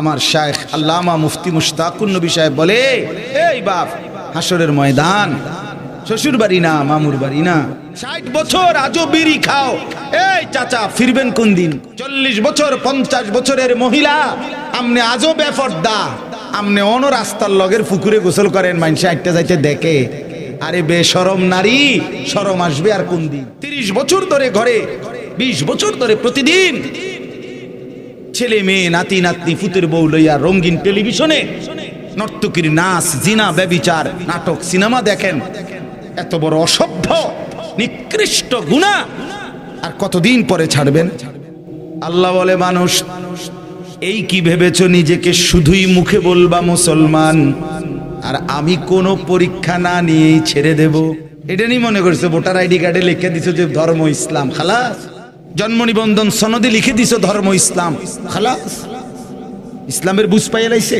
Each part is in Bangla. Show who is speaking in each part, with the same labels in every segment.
Speaker 1: আমার শায়েখ আল্লামা মুফতি মুশতাকুন নবী সাহেব বলে, এই বাপ হাসরের ময়দান, শ্বশুর বাড়ি না, মামুর বাড়ি না। ষাট বছর আজও বিড়ি খাও। এই চাচা, ফিরবেন কোন দিন? চল্লিশ বছর, পঞ্চাশ বছরের মহিলা। আমনে আজও বেফর্দা। আমনে অন রাস্তার লগের পুকুরে গোসল করেন মানুষে একটা যাইতে দেখে। আরে বেশরম নারী, শরম আসবে আর কোন দিন? তিরিশ বছর ধরে ঘরে, বিশ বছর ধরে প্রতিদিন ছেলে মেয়ে, নাতি, নাতনি, ফুতের বউ লইয়া রঙিন টেলিভিশনে নর্তকীর নাচ, জিনা, ব্যবিচার, নাটক, সিনেমা দেখেন। এত বড় অসভ্য, নিকৃষ্ট গুণা। আর কতদিন পরে ছাড়বেন? আল্লাহ বলে, মানুষ, এই কি ভেবেছ নিজেকে শুধুই মুখে বলবা মুসলমান? আর আমি কোনো পরীক্ষা না নিয়েই ছেড়ে দেব? এটা নিয়ে মনে করছে? ভোটার আইডি কার্ডে লিখে দিছো যে ধর্ম ইসলাম, খালাস। জন্ম নিবন্ধন সনদে লিখে দিছো ধর্ম ইসলাম। খালাস। ইসলামের বুঝ পাইয়া লাইছে।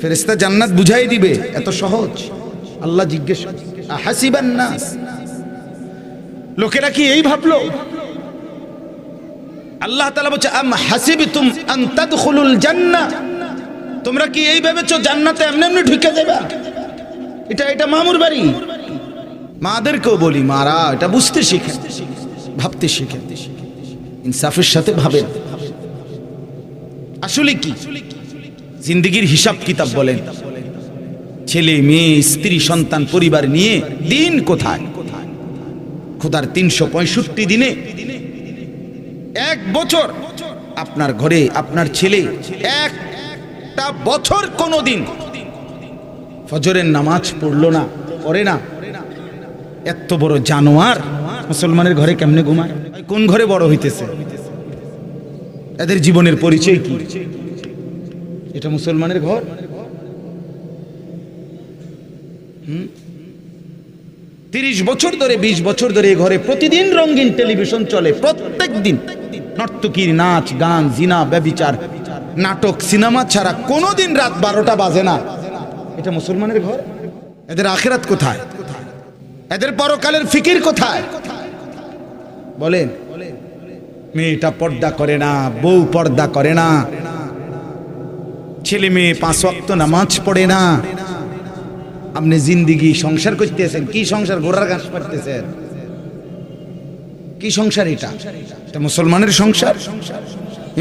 Speaker 1: ফেরেস্তা জান্নাত বুঝাই দিবে। এত সহজ। আল্লাহ জিজ্ঞেস লোকেরা কি এই ভাবলো? আল্লাহ তাআলা বলছে, আম হাসিবতুম আন তাদখুলুল জান্নাহ? তোমরা কি এই ভেবেছো জান্নাতে এমনি এমনি ঢুকে যাবে? এটা এটা মামুর বাড়ি। মাদেরকেও বলি, মারা, এটা বুঝতে শিখেন। ভাবতে শিখেন ইনসাফের সাথে ভাবেন। আসলে কি? জিন্দগির হিসাব কিতাব বলেন, ছেলে, মেয়ে, স্ত্রী, সন্তান, পরিবার নিয়ে দিন কোথায়? খোদার তিনশো পঁয়ষট্টি দিনে এক বছর আপনার ঘরে আপনার ছেলে একটা বছর কোনো দিন ফজরের নামাজ পড়ল না, পড়ে না। এত বড় জানোয়ার মুসলমানের ঘরে কেমনে ঘুমায়? কোন ঘরে বড় হইতেছে? এদের জীবনের পরিচয় কি? এটা মুসলমানের ঘর? তিরিশ বছর ধরে ২০ বছর ধরে এ ঘরে প্রতিদিন রঙিন টেলিভিশন চলে প্রত্যেক দিন। নর্তকীর নাচ গান জিনা ব্যবিচার নাটক সিনেমা ছাড়া কোনোদিন রাত বারোটা বাজে না। এটা মুসলমানের ঘর? এদের আখেরাত কোথায়? এদের পরকালের ফিকির কোথায়? বলেন। মেয়েটা পর্দা করে না, বউ পর্দা করে না। ছেলে মেয়ে পাঁচ ওয়াক্ত নামাজ পড়ে না। আপনি জিন্দিগি সংসার করতেছেন, কি সংসার ঘোড়ার ঘাস পারতেছেন কি সংসার এটা? এটা মুসলমানের সংসার?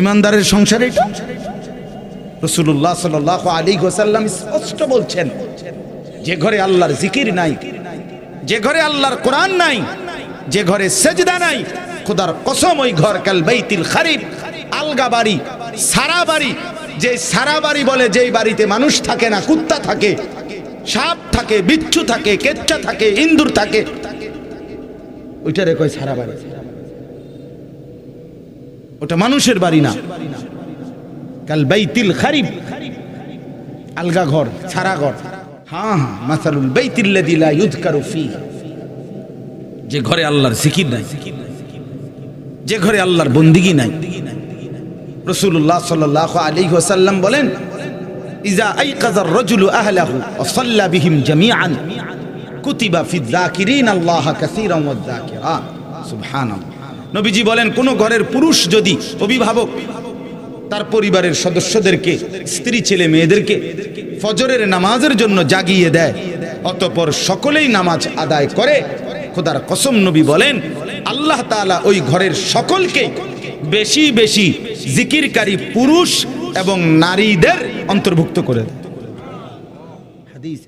Speaker 1: ইমানদারের সংসার এটা? রসুল্লাহ সাল আলী গোসাল্লাম স্পষ্ট বলছেন, যে ঘরে আল্লাহর জিকির নাই, যে ঘরে আল্লাহর কোরআন নাই যে ঘরে সেজদা নাই, খোদার কসম ওই ঘর কাল বাইতিল খারিফ, আলগা বাড়ি, সারা বাড়ি, যে সারা বাড়ি বলে যেই বাড়িতে মানুষ থাকে না, কুত্তা থাকে, সাপ থাকে, বিচ্ছু থাকে, কেচ্চা থাকে, ইন্দুর থাকে ওইটারে কয় সারা বাড়ি। ওটা মানুষের বাড়ি না। কাল বাইতিল খারিফ, আলগা ঘর, সারা ঘর। হ্যাঁ হ্যাঁ মাসালুল বাইতিল্লাযী লা ইউযকারু ফী যে ঘরে আল্লাহর জিকির নাই, যে ঘরে আল্লাহর বন্দিগি নাই। রাসূলুল্লাহ সাল্লাল্লাহু আলাইহি ওয়াসাল্লাম বলেন বিহিম জামিআন, কুতিবা আল্লাহ নবীজি বলেন, কোন ঘরের পুরুষ যদি অভিভাবক, তার পরিবারের সদস্যদেরকে, স্ত্রী ছেলে মেয়েদেরকে ফজরের নামাজের জন্য জাগিয়ে দেয়, অতপর সকলেই নামাজ আদায় করে খোদার কসম নবী বলেন, আল্লাহ তালা ওই ঘরের সকলকে বেশি বেশি জিকিরকারী পুরুষ এবং নারীদের অন্তর্ভুক্ত করে দেয় হাদিস